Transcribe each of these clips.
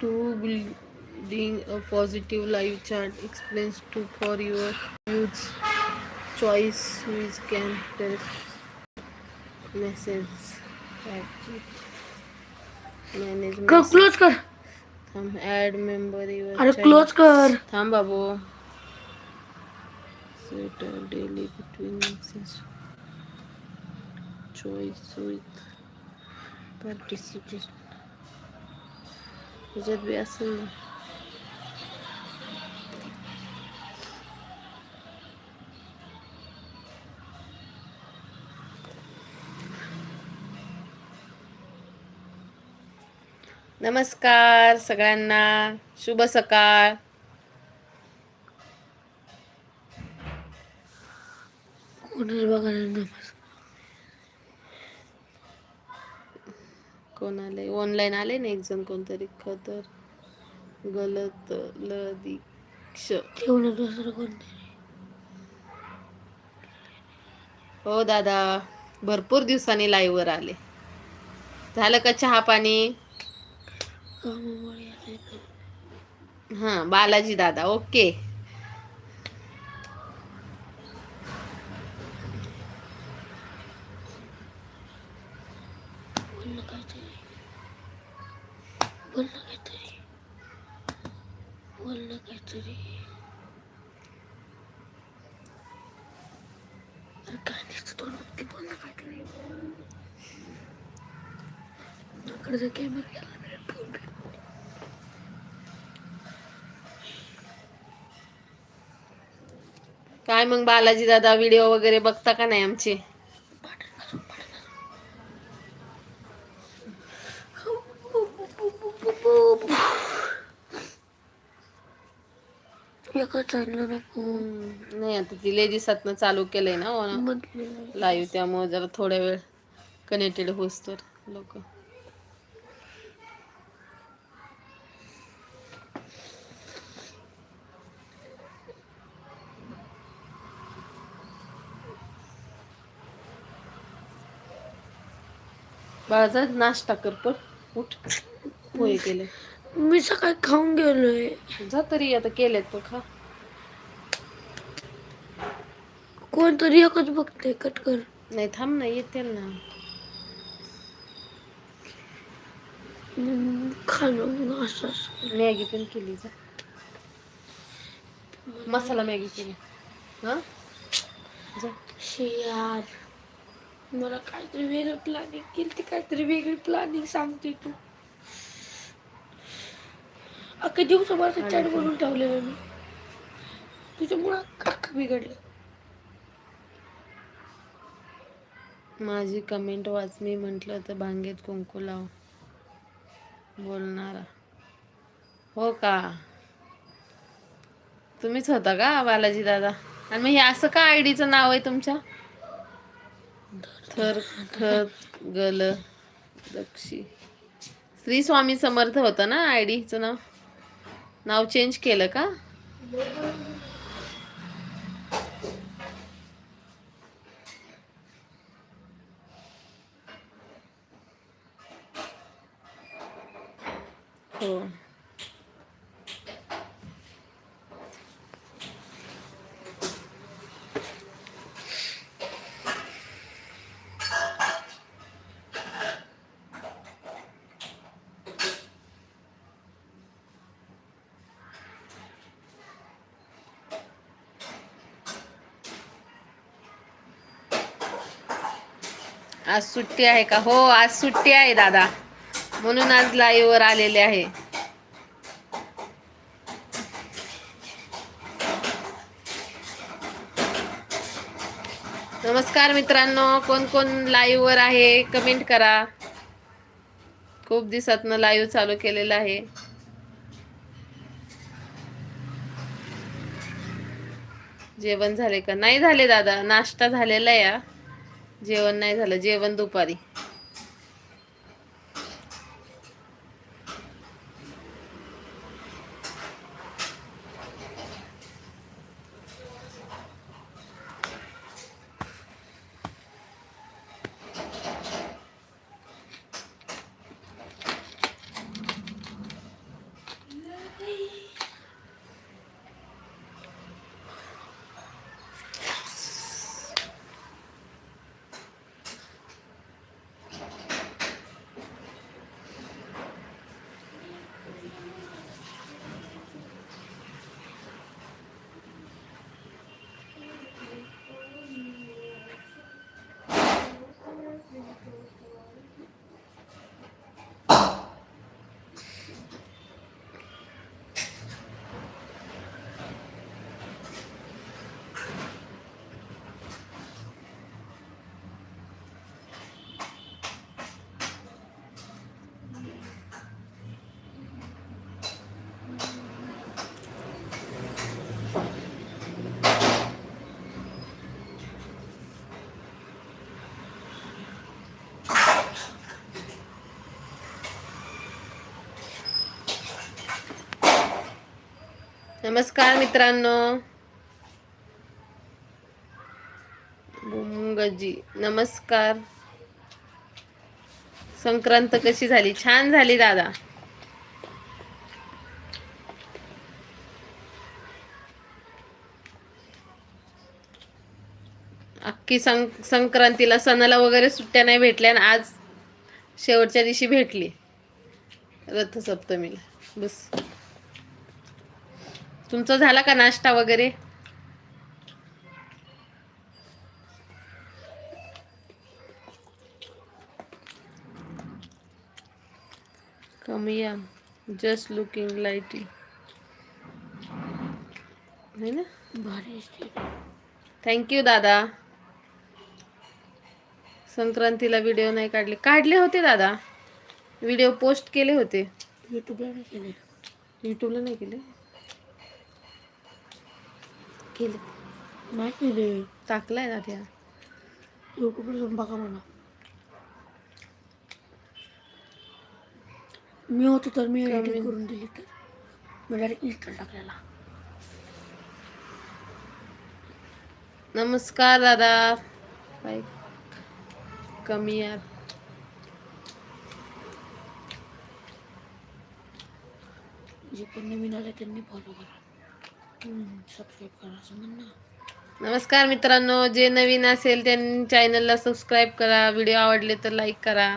to building a positive life chart explains to for your use choice which can tell message manage message. Close कर थांब add member अरे close कर थांब बाबू set daily between message choice with participation ह्याच्यात बी असेल ना नमस्कार सगळ्यांना. शुभ सकाळ. बघायला कोण आले ऑनलाईन आले ना एक जण कोणतरी? खतर गलत ल दीक्ष ठेवणं दुसरं कोणतरी. हो दादा भरपूर दिवसांनी लाईव्ह वर आले. झालं का चहा पाणी. हा बालाजी दादा ओके बोल ना काहीतरी बोल ना काहीतरी बोल ना काहीतरी अरे काय बोल ना काहीतरी कॅमेरा गेला फोन काय मग बालाजी दादा व्हिडिओ वगैरे बघता का नाही आमचे? नाही आता ती लय दिवसातनं चालू केलंय ना म्हटलं लाईव्ह त्यामुळे जरा थोड्या वेळ कनेक्टेड होस तर लोक. बाळाचा नाश्ता कर पण. उठ. पोहे केले. मी सकाळी खाऊन गेलोय. जा तरी आता केलेत खा कोणतरी एकच बघते कट कर. नाही थांब ना येतील ना. खाणं असं असं. मॅगी पण केली जा. मसाला मॅगी केली. हा? मला काहीतरी वेगळं प्लॅनिंग केली काहीतरी वेगळी प्लॅनिंग सांगते तू. अख्खा समोर चॅट बनवून ठेवलेला मी. तुझ्यामुळं अख्खं बिघडलं. माझी कमेंट वाच मी म्हटलं तर भांगेत कुंकू लाव. बोलणारा. हो का? तुम्हीच होता का बालाजी दादा? आणि मग हे असं का आयडीचं नाव आहे तुमच्या? थर थर गल दक्षी. श्री स्वामी समर्थ होतं ना आयडीचं नाव? नाव चेंज केलं का हो आज सुट्टी आहे का? हो आज सुट्टी आहे दादा. म्हणून आज लाईव्हवर आलेले आहे. नमस्कार मित्रांनो कोण कोण लाईव्हवर आहे? कमेंट करा. खूप दिवसातनं लाईव्ह चालू केलेलं आहे. जेवण झाले का? नाही झाले दादा. नाश्ता झालेला आहे जेवण नाही झालं जेवण दुपारी. नमस्कार मित्रांनो. बुमगजी नमस्कार. संक्रांत कशी झाली? छान झाली दादा. अख्खी सं संक्रांतीला सणाला वगैरे सुट्ट्या नाही भेटल्या आणि आज शेवटच्या दिवशी भेटली. रथसप्तमीला. बस. तुमचा झाला का नाश्ता वगैरे? कमी या. जस्ट लुकिंग लाईटी है ना? थँक्यू दादा. संक्रांतीला व्हिडिओ नाही काढले. काढले होते दादा. व्हिडिओ पोस्ट केले होते. युट्यूबला नाही केले. यूट्यूबला नाही केले? केले. नाही केले. टाकलाय ना त्या. युट्यूबला बघा मला. मी होतो तर मी. एडिटिंग करून दिली तर. मी डायरेक्ट इन्स्टा टाकलेला. नमस्कार दादा. बाय कमी यार जे पण नवीन आले त्यांनी फॉलो करा सबस्क्राईब करा असं म्हण ना नमस्कार मित्रांनो जे नवीन असेल त्यांनी चॅनलला सबस्क्राईब करा. व्हिडिओ आवडले तर लाईक करा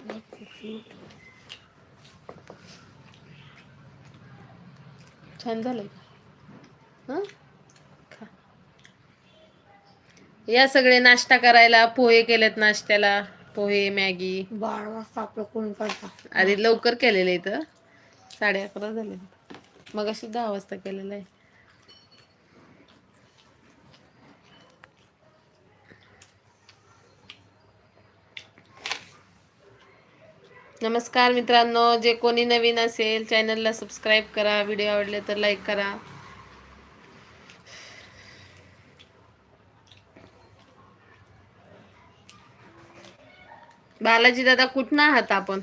बहुत खूबसूरत छान झालंय का हं? खा. या सगळे नाश्ता करायला पोहे केलेत नाश्त्याला पोहे मॅगी. बारा वाजता आपलं कोण करता? आधी लवकर केलेलं इथं. साडे अकरा झाले. मग अशी दहा वाजता केलेलं आहे. नमस्कार मित्रांनो. जे कोणी नवीन असेल चॅनलला सबस्क्राईब करा. व्हिडिओ आवडले तर लाईक करा. बालाजी दादा कुठनं आहात आपण?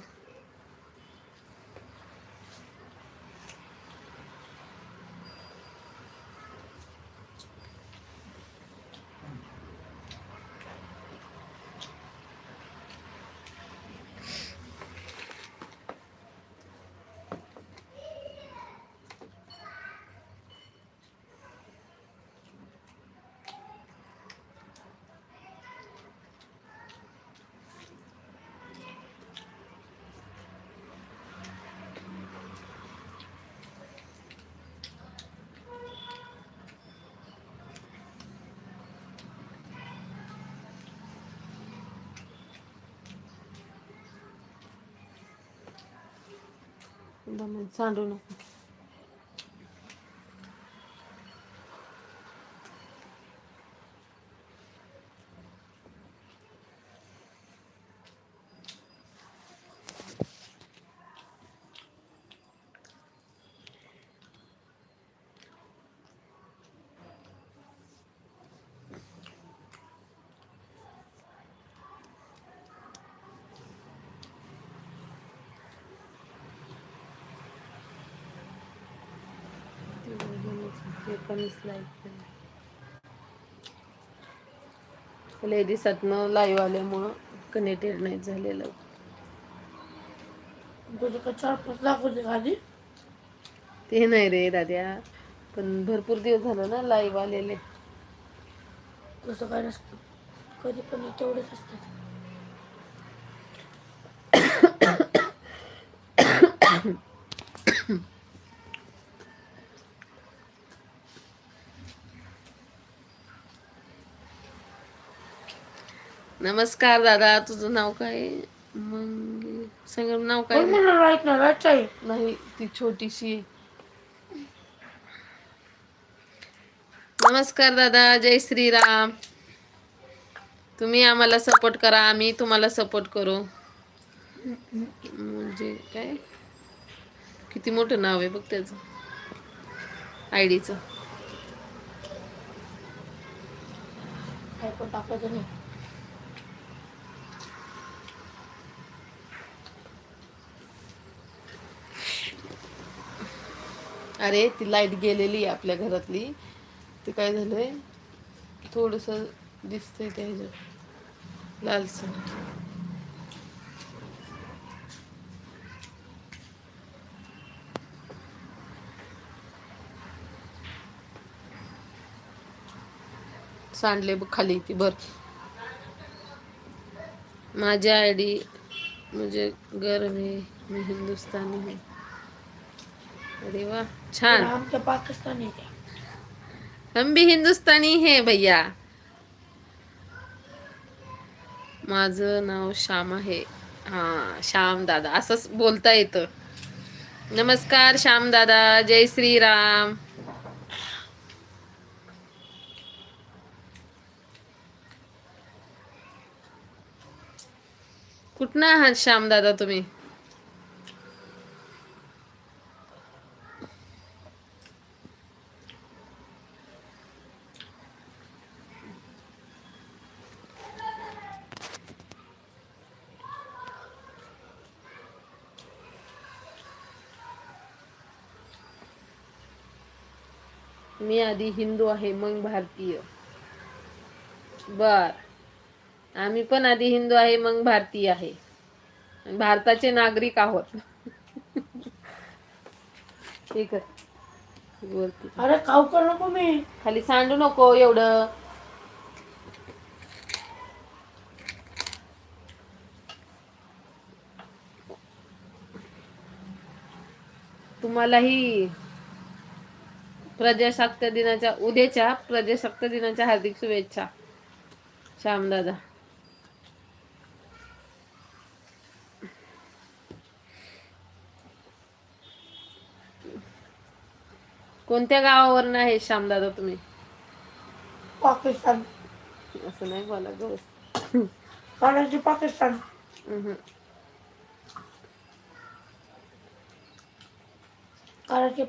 सांडू नको. लय दिवसातनं लाईव्ह आल्यामुळं कनेक्टेड नाही झालेलं तुझं का चार पाच लाख होते आधी ते नाही रे दाद्या पण भरपूर दिवस झालं ना लाईव्ह आलेले तसं काय नसतं कधी पण तेवढेच असतात नमस्कार दादा तुझं नाव काय? मंगे सांग नाव काय? राईट ना राईट नाही ती छोटीशी आहे. नमस्कार दादा जय श्रीराम. तुम्ही आम्हाला सपोर्ट करा आम्ही तुम्हाला सपोर्ट करू. म्हणजे काय? किती मोठं नाव आहे बघ त्याचं. आय डीचं. काय पण टाकायचं नाही अरे ती लाइट गेलेली आहे आपल्या घरातली. ते काय झालंय? थोडस दिसतंय त्या ह्याच्यात लालसर सांडले बघ खाली ती बर माझ्या आय डी म्हणजे गरम आहे मी हिंदुस्थानी आहे. अरे वा छान. आमच्या पाकिस्तानी हम भी हिंदुस्तानी है भैया. माझं नाव श्याम आहे. हा श्याम दादा असंच बोलता येतं. नमस्कार श्याम दादा जय श्रीराम. कुठनं आहात श्याम दादा तुम्ही? मी आधी हिंदू आहे मग भारतीय. बर. आम्ही पण आधी हिंदू आहे मग भारतीय आहे. भारताचे नागरिक आहोत. ठीक आहे अरे खाऊ कर नको मी. खाली सांडू नको एवढं. तुम्हालाही प्रजासत्ताक दिनाच्या उद्याच्या प्रजासत्ताक दिनाच्या हार्दिक शुभेच्छा. श्यामदादा कोणत्या गावावरून आहे श्यामदादा तुम्ही? पाकिस्तान. असं नाही बोला गं कराची पाकिस्तान.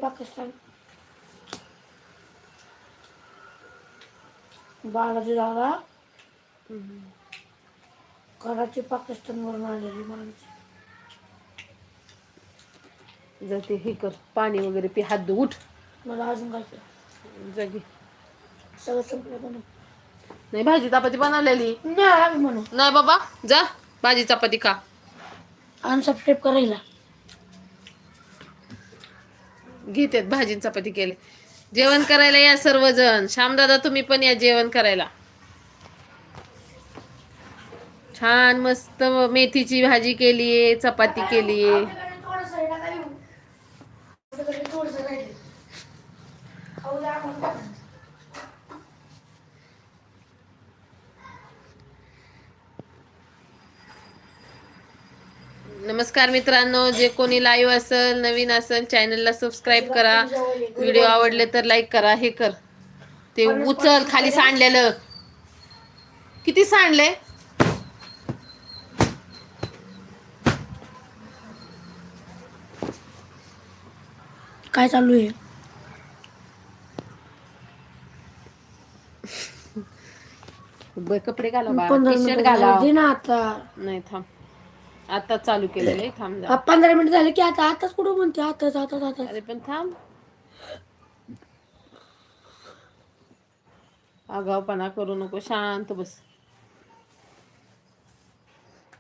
पाकिस्तान. जागा उहुं. कराची पाकिस्तान वरून आलेली माणसं. जर ते हे कर पाणी वगैरे पी हात उठ. मला अजून काय जगी सगळं संपलं म्हणून नाही? भाजी चपाती बनवलेली. नाही आम्ही म्हणू. नाही बाबा जा भाजी चपाती खा. अनसबस्क्राईब करायला. घेतात भाजी चपाती केले. जेवण करायला या सर्वजण. श्यामदादा तुम्ही पण या जेवण करायला. छान मस्त मेथीची भाजी केलीये चपाती केलीये. नमस्कार मित्रांनो जे कोणी लाईव्ह असेल नवीन असेल चॅनलला सबस्क्राईब करा. व्हिडिओ आवडले तर लाईक करा हे कर. ते उचल खाली सांडलेलं. किती सांडले? काय चालू आहे? कपडे घाला बा पंधरा टी शर्ट मिनिटं घाला. झाले दे ना आता. नाही थांब. आता चालू केलेलं आहे थांब जरा. पंधरा मिनिट झाले की आता आताच कुठं म्हणते आताच आताच आताच. अरे पण थांब. आगावपणा करू नको शांत बस.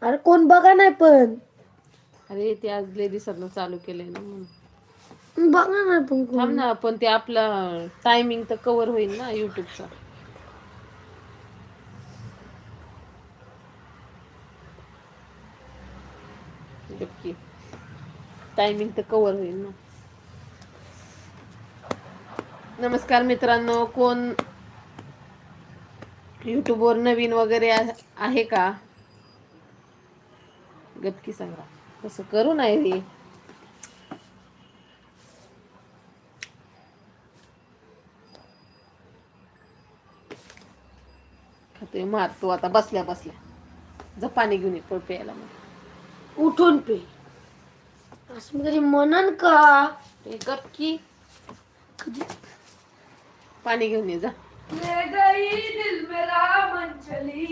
अरे कोण बघा नाही पण. अरे ते आज दिवसातनं चालू केलंय ना म्हणून. बघा नाही पण कोण. थांब ना पण ते आपला टायमिंग तर कव्हर होईल ना युट्यूबचा टायमिंग तर कव्हर होईल ना. नमस्कार मित्रांनो कोण युट्यूबवर नवीन वगैरे आहे का? गपकी सांगा. तसं करू नाही रे. खातोय मारतो आता बसल्या बसल्या. जा घेऊन ये पळ प्यायला मग. उठून पे. असं मी कधी म्हणन का? ते गपकी कधी? पाणी घेऊन ये जा. ले गई दिल मेरा मन चली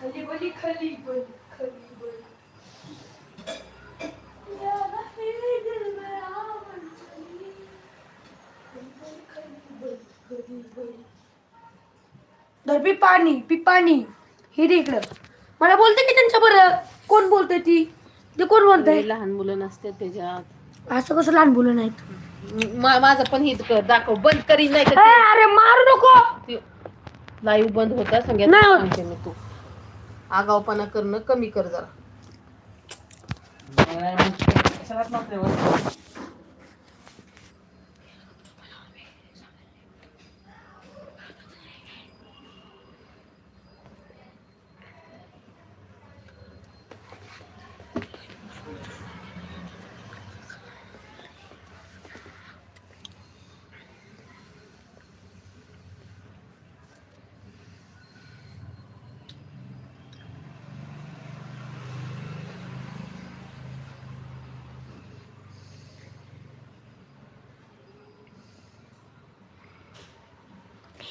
खली बली खली बली खली बली. ले गई दिल मेरा मन चली खली बली खली बली खली बली. दर पी पाणी पी पाणी हे दे इकडं. मला बोलते की त्यांच्या बरं कोण बोलतंय ती? ते कोण बोलतंय? लई लहान मुलं नसते त्याच्यात. असं कसं लहान बोलू नाहीत? मा- माझं पण हित कर दाखव बंद करी नाही ए, तर अरे मारू नको! लाईव्ह बंद होता सांगेल नाही होत. सांगते मी तू. आगावपणा करणं कमी कर जरा.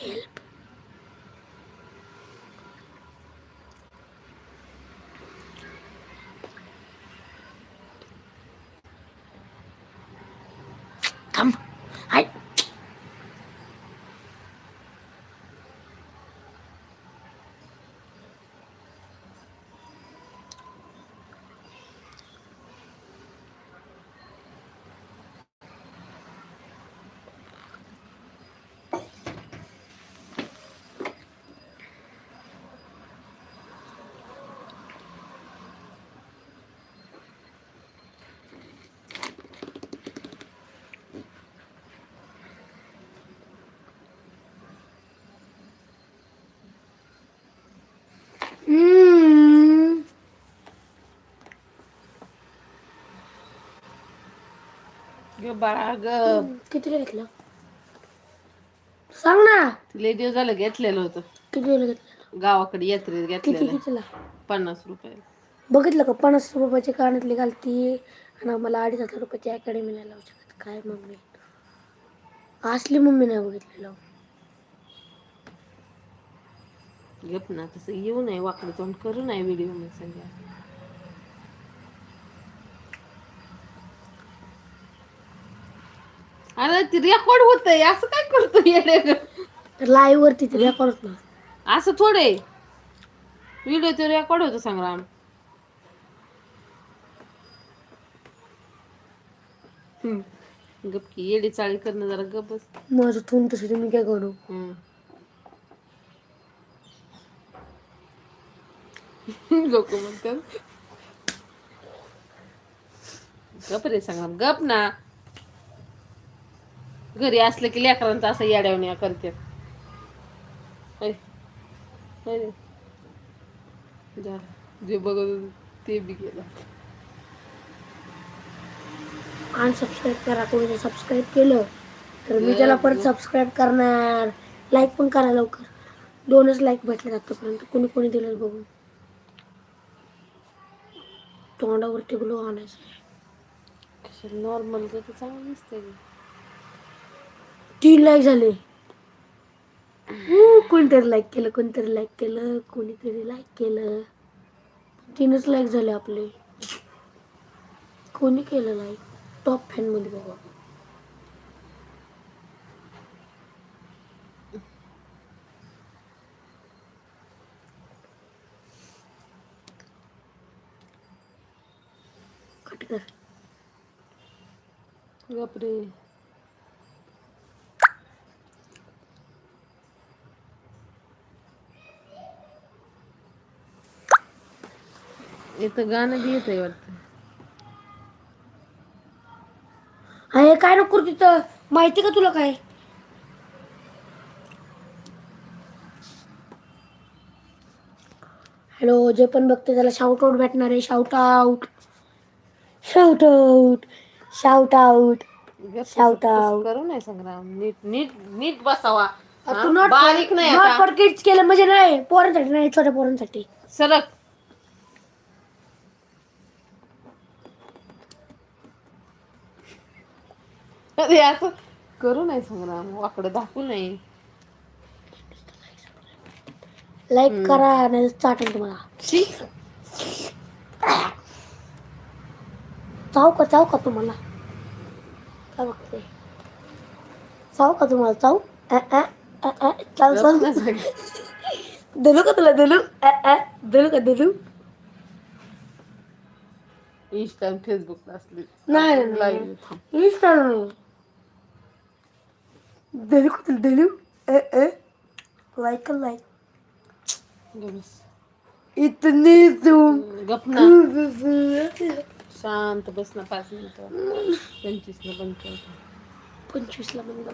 थांब बाळा ग. कितीला घेतलं? सांग ना. लय दिवस झालं घेतलेलं होतं. कितीला घेतलं गावाकडे यात्रेत किती घेतलेलं. कितीला पन्नास रुपये. बघितलं का? पन्नास रुपयाची कानातली घालती. आणि मला अडीच हजार रुपयाची अकॅडमी नाही लावू शकत. काय मम्मी? असली मम्मी नाही बघितलेलं. गप ना. तसं येऊ नये. वाकडं तोंड करू नये. व्हिडिओमध्ये सगळ्या अरे ती रेकॉर्ड होतंय असं काय करतो लाईव्ह वरती ते रेकॉर्ड होत ना असं थोडे व्हिडिओ तो रेकॉर्ड होतो संग्राम. हम्म. गप की येडी चाळी करणं जरा गपच. माझं थोन तसं तुम्ही काय करू? हम्म. लोक म्हणतात. गप रे संग्राम गप ना. घरी असलं की लेकरांचं असं येड्यावण्या करते. जा, जे बघत ते बी केलं अनसबस्क्राईब करा. कोणी सबस्क्राईब केलं तर मी त्याला परत सबस्क्राईब करणार. लाईक पण करा लवकर. दोनच लाईक भेटले आतापर्यंत. कोणी कोणी दिलं बघून तोंडावरती ग्लो आणायचं. नॉर्मल तर चांगलं दिसतंय. तीन लाईक झाले. हू, कोणतरी लाईक केलं कोणतरी लाईक केलं कोणीतरी लाईक केलं. तीनच लाईक झाले आपले. कोणी केलं लाईक टॉप फॅनमध्ये बघा कट कर. बापरे. इथं गाणं बी येतंय वाटतं. अरे काय नको करू तिथं? माहिती का तुला काय? हॅलो जे पण बघते त्याला शाउट आउट भेटणार आहे. Shout out shout out shout out Shout तसं out. करू नाही संग्राम. नीट नीट नीट बसावा. तू हा? नॉट बारीक नाही आता. केलं म्हणजे नाही पोरांसाठी नाही छोट्या पोरांसाठी. सरक अरे असं करू नाही संग्राम वाकडं दाखवू नाही. लाईक करा आणि चाटेल तुम्हाला. चाव का चाव का तुम्हाला? काय बघते? चाव का तुम्हाला? चाव? चाल चाल अ, दिलू का तुला दिलू? अ, दिलू का दिलू? इंस्टा फेसबुक असली. नाही, नाही, नाही. नाही दिलू का तुला दिलू अ, अ. लाईक लाईक इतनी तुम गप ना शांत बस ना पाच मिनिटं पंचवीस न बंद कर पंचवीसला बंद